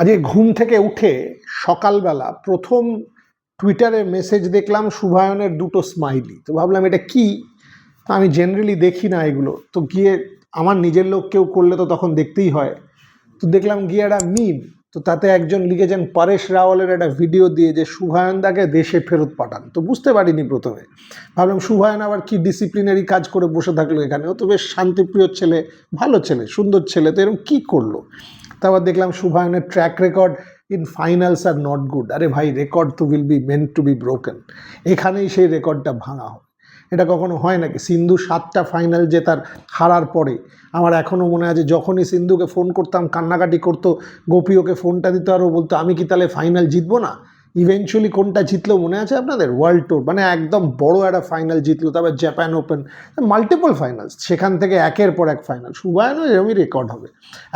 আজকে ঘুম থেকে উঠে সকালবেলা প্রথম টুইটারে মেসেজ দেখলাম শুভায়নের দুটো স্মাইলি তো ভাবলাম, এটা কি? আমি জেনারেলি দেখি না এগুলো। তো গিয়ে আমার নিজের লোক কেউ করলে তো তখন দেখতেই হয়। তো দেখলাম গিয়ে একটা মিম তো তাতে একজন লিখেছেন পরেশ রাওয়ালের একটা ভিডিও দিয়ে যে শুভায়নদাকে দেশে ফেরত পাঠান। তো বুঝতে পারিনি প্রথমে। ভাবলাম শুভায়ন আবার কি ডিসিপ্লিনারি কাজ করে বসে থাকল এখানে ও তো বেশ শান্তিপ্রিয় ছেলে, ভালো ছেলে, সুন্দর ছেলে। তো এরকম কী করল? তারপর দেখলাম শুভায়নের track record in finals are not good আরে ভাই রেকর্ড তো will be meant to be broken এখানেই সেই রেকর্ডটা ভাঙা হবে। এটা কখনো হয় নাকি? সিন্ধু সাতটা ফাইনাল জেতার হারার পরে আমার এখনও মনে আছে, যখনই সিন্ধুকে ফোন করতাম, কান্নাকাটি করতো, গোপীওকে ফোনটা দিত আর ও বলতো, আমি কি তাহলে ফাইনাল জিতবো না? ইভেনচুয়ালি কোনটা জিতলো মনে আছে আপনাদের? ওয়ার্ল্ড ট্যুর মানে একদম বড় একটা ফাইনাল জিতলো, তারপর জাপান ওপেন মাল্টিপল ফাইনালস সেখান থেকে একের পর এক ফাইনাল সুবায়নও এরকমই রেকর্ড হবে।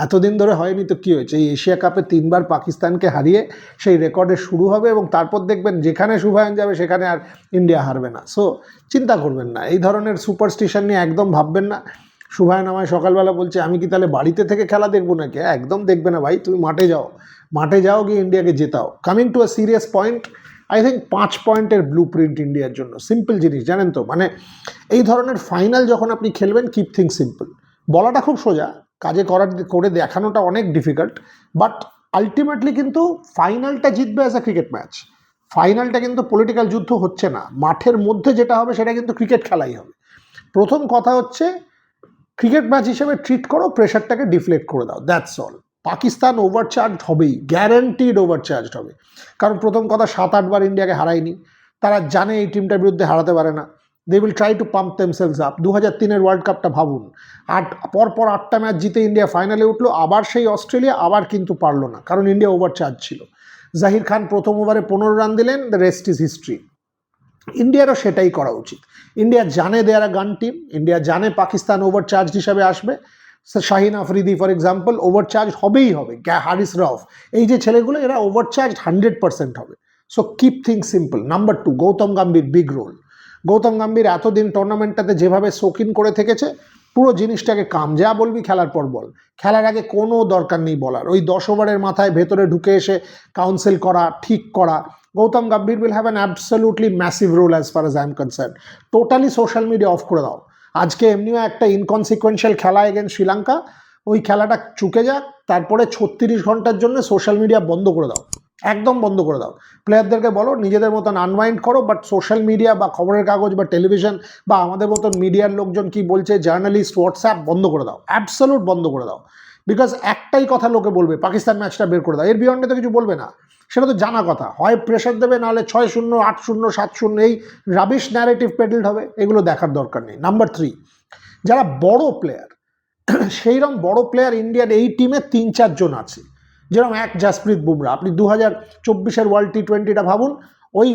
এতদিন ধরে হয়নি তো কী হয়েছে? এই এশিয়া কাপে তিনবার পাকিস্তানকে হারিয়ে সেই রেকর্ডে শুরু হবে এবং তারপর দেখবেন যেখানে সুবায়ন যাবে সেখানে আর ইন্ডিয়া হারবে না। সো চিন্তা করবেন না, এই ধরনের সুপারস্টিশন নিয়ে একদম ভাববেন না। শুভায়ন আমায় সকালবেলা বলছে আমি কি তাহলে বাড়িতে থেকে খেলা দেখব নাকি? হ্যাঁ, একদম দেখবে না ভাই তুমি মাঠে যাও। মাঠে যাও গিয়ে ইন্ডিয়াকে জেতাও। Coming to a serious point I think পাঁচ পয়েন্টের ব্লু প্রিন্ট ইন্ডিয়ার জন্য। সিম্পল জিনিস জানেন তো? মানে এই ধরনের ফাইনাল যখন আপনি খেলবেন কিপ থিং সিম্পল বলাটা খুব সোজা কাজে করার করে দেখানোটা অনেক ডিফিকাল্ট বাট আলটিমেটলি কিন্তু ফাইনালটা জিতবে অ্যাজ আ ক্রিকেট ম্যাচ ফাইনালটা কিন্তু পলিটিক্যাল যুদ্ধ হচ্ছে না। মাঠের মধ্যে যেটা হবে সেটা কিন্তু ক্রিকেট খেলাই হবে। প্রথম কথা হচ্ছে ক্রিকেট ম্যাচ হিসেবে ট্রিট করো প্রেশারটাকে ডিফ্লেক্ট করে দাও দ্যাটস অল পাকিস্তান ওভারচার্জ হবেই গ্যারান্টিড ওভারচার্জ হবে। কারণ প্রথম কথা সাত আটবার ইন্ডিয়াকে হারায়নি। তারা জানে এই টিমটার বিরুদ্ধে হারাতে পারে না। They will try to pump themselves up দু হাজার তিনের ওয়ার্ল্ড কাপটা ভাবুন। আট পরপর আটটা ম্যাচ জিতে ইন্ডিয়া ফাইনালে উঠল, আবার সেই অস্ট্রেলিয়া আবার কিন্তু পারল না, কারণ ইন্ডিয়া ওভারচার্জ ছিল। জাহির খান প্রথম ওভারে পনেরো রান দিলেন দ্য রেস্ট ইজ হিস্ট্রি ইন্ডিয়ারও সেটাই করা উচিত। ইন্ডিয়া জানে দেয়ার গান টিম ইন্ডিয়া জানে পাকিস্তান ওভারচার্জ হিসাবে আসবে। Shaheen Afridi for example overcharge হবেই হবে হারিস রফ, এই যে ছেলেগুলো, এরা ওভারচার্জ হান্ড্রেড পার্সেন্ট হবে। So keep thing simple number two Gautam Gambhir big role Gautam Gambhir এতদিন টুর্নামেন্টটাতে যেভাবে শৌখিন করে থেকেছে, পুরো জিনিসটাকে কাম। যা বলবি খেলার পর বল। খেলার আগে কোনো দরকার নেই বলার। ওই দশ ওভারের মাথায় ভেতরে ঢুকে এসে কাউন্সিল করা, ঠিক করা। Gautam Gambhir will have an absolutely massive role as far as I am concern totally social media off করে দাও। আজকে এমনিও একটা ইনকনসিকুয়েন্সিয়াল খেলা এগেন শ্রীলঙ্কা ওই খেলাটা চুকে যাক, তারপরে ছত্রিশ ঘণ্টার জন্য সোশ্যাল মিডিয়া বন্ধ করে দাও। একদম বন্ধ করে দাও। প্লেয়ারদেরকে বলো, নিজেদের মতন আনওয়াইন্ড করো বাট সোশ্যাল মিডিয়া বা খবরের কাগজ বা টেলিভিশন বা আমাদের মতন মিডিয়ার লোকজন কি বলছে জার্নালিস্ট হোয়াটসঅ্যাপ বন্ধ করে দাও। অ্যাবসলুট বন্ধ করে দাও। বিকজ একটাই কথা লোকে বলবে, পাকিস্তান ম্যাচটা বের করে দাও। এর বিয়ন্ডে তো কিছু বলবে না। সেটা তো জানা কথা। হয় প্রেশার দেবে, নাহলে ছয় শূন্য, আট শূন্য, সাত শূন্য, এই রাবিশ ন্যারেটিভ পেডেলড হবে, এগুলো দেখার দরকার নেই। নাম্বার থ্রি যারা বড় প্লেয়ার সেইরকম বড় প্লেয়ার ইন্ডিয়ার এই টিমে তিন চারজন আছে। যেরকম এক জাসপ্রীত বুমরা আপনি দু হাজার চব্বিশের ওয়ার্ল্ড টি টোয়েন্টিটা ভাবুন, ওই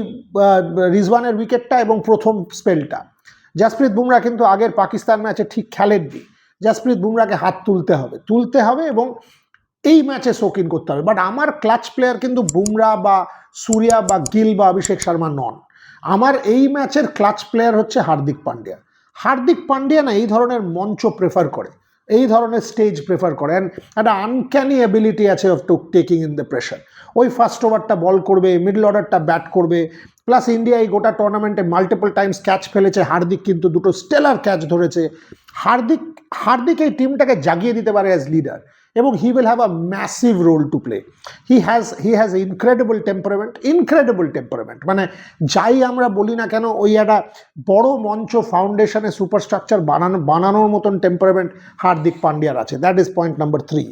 রিজওয়ানের উইকেটটা এবং প্রথম স্পেলটা জাসপ্রীত বুমরা কিন্তু আগের পাকিস্তান ম্যাচে ঠিক খেলেননি। জাসপ্রীত বুমরাকে হাত তুলতে হবে তুলতে হবে এবং এই ম্যাচে শৌখিন করতে হবে। বাট আমার ক্লাচ প্লেয়ার কিন্তু বুমরা বা সুরিয়া বা গিল বা অভিষেক শর্মা নন। আমার এই ম্যাচের ক্লাচ প্লেয়ার হচ্ছে হার্দিক পান্ডিয়া। হার্দিক পান্ডিয়া না এই ধরনের মঞ্চ প্রেফার করে, এই ধরনের স্টেজ প্রেফার করে। অ্যান্ড একটা আনক্যানি অ্যাবিলিটি আছে of to taking in the pressure ওই ফার্স্ট ওভারটা বল করবে মিডল অর্ডারটা ব্যাট করবে প্লাস ইন্ডিয়া এই গোটা টুর্নামেন্টে মাল্টিপল টাইমস ক্যাচ ফেলেছে। হার্দিক কিন্তু দুটো স্টেলার ক্যাচ ধরেছে। হার্দিক হার্দিক এই টিমটাকে জাগিয়ে দিতে পারে অ্যাজ লিডার এবং he will have a massive role to play he has he has incredible temperament incredible temperament মানে যাই আমরা বলি না কেন, ওই একটা বড় মঞ্চ ফাউন্ডেশনে সুপারস্ট্রাকচার বানানো, বানানোর মতন টেম্পারমেন্ট হার্দিক পান্ডিয়ার আছে। That is point number three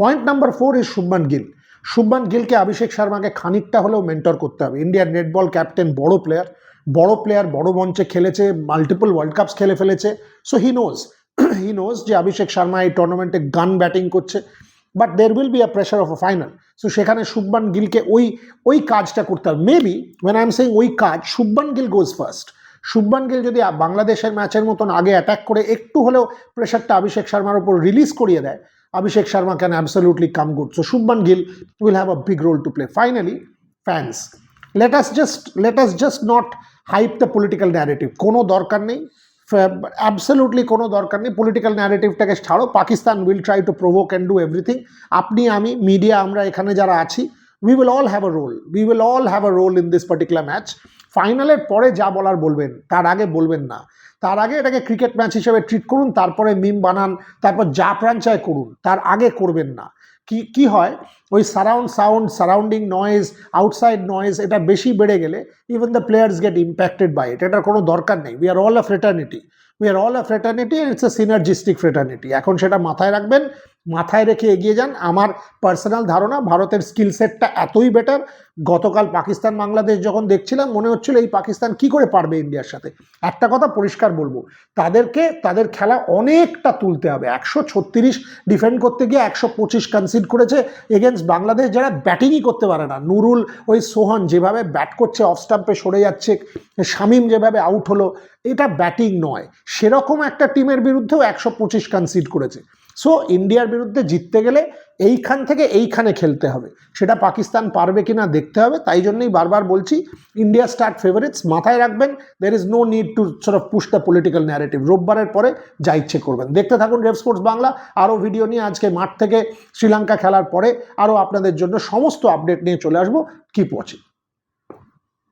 point number four is Shubman Gill Shubman গিলকে অভিষেক শর্মাকে খানিকটা হলেও মেন্টর করতে হবে। ইন্ডিয়ার নেটবল ক্যাপ্টেন বড় প্লেয়ার বড় প্লেয়ার বড় মঞ্চে খেলেছে মাল্টিপল ওয়ার্ল্ড কাপস খেলে ফেলেছে। So he knows he knows যে অভিষেক শর্মা এই টুর্নামেন্টে গান ব্যাটিং করছে। But there will be a pressure of a final so সেখানে শুভমান গিলকে ওই ওই কাজটা করতে হবে। Maybe when I am saying ওই কাজ, শুভমান গিল গোজ ফার্স্ট শুভমান গিল যদি বাংলাদেশের ম্যাচের মতন আগে অ্যাটাক করে, একটু হলেও প্রেশারটা অভিষেক শর্মার উপর রিলিজ করিয়ে দেয় Abhishek Sharma can absolutely come good so Shubman Gill will have a big role to play finally fans let us just let us just not hype the political narrative কোনো দরকার নেই অ্যাবসলুটলি কোনো দরকার নেই political ন্যারেটিভটাকে ছাড়ো Pakistan will try to provoke and do everything আপনি আমি মিডিয়া আমরা এখানে যারা আছি we will all have a role we will all have a role in this particular match ফাইনালের পরে যা বলার বলবেন, তার আগে বলবেন না। তার আগে এটাকে ক্রিকেট ম্যাচ হিসেবে ট্রিট করুন, তারপরে মিম বানান, তারপর যা চায় করুন, তার আগে করবেন না। কি হয়? ওই surround sound surrounding noise outside noise এটা বেশি বেড়ে গেলে even the players get impacted by it এটার কোনো দরকার নেই। We are all a fraternity we are all a fraternity it's a synergistic fraternity এখন সেটা মাথায় রাখবেন, মাথায় রেখে এগিয়ে যান। আমার পার্সোনাল ধারণা, ভারতের স্কিল সেটটা এতই বেটার গতকাল পাকিস্তান বাংলাদেশ যখন দেখছিলাম, মনে হচ্ছিল এই পাকিস্তান কি করে পারবে ইন্ডিয়ার সাথে। একটা কথা পরিষ্কার বলব, তাদেরকে, তাদের খেলা অনেকটা তুলতে হবে। একশো ছত্রিশ ডিফেন্ড করতে গিয়ে একশো পঁচিশ কনসিড করেছে এগেনস্ট বাংলাদেশ, যারা ব্যাটিংই করতে পারে না। নুরুল, ওই সোহান যেভাবে ব্যাট করছে অফ স্টাম্পে সরে যাচ্ছে, শামিম যেভাবে আউট হলো, এটা ব্যাটিং নয়। সেরকম একটা টিমের বিরুদ্ধেও একশো পঁচিশ কনসিড করেছে। সো ইন্ডিয়ার বিরুদ্ধে জিততে গেলে এইখান থেকে এইখানে খেলতে হবে। সেটা পাকিস্তান পারবে কিনা দেখতে হবে। তাই জন্যই বারবার বলছি ইন্ডিয়া স্টার্ট ফেভারিটস মাথায় রাখবেন। There is no need to sort of push the political narrative রোববারের পরে যা ইচ্ছে করবেন। দেখতে থাকুন রেভ স্পোর্টস বাংলা আরও ভিডিও নিয়ে আজকে মাঠ থেকে শ্রীলঙ্কা খেলার পরে আরও আপনাদের জন্য সমস্ত আপডেট নিয়ে চলে আসব। Keep watching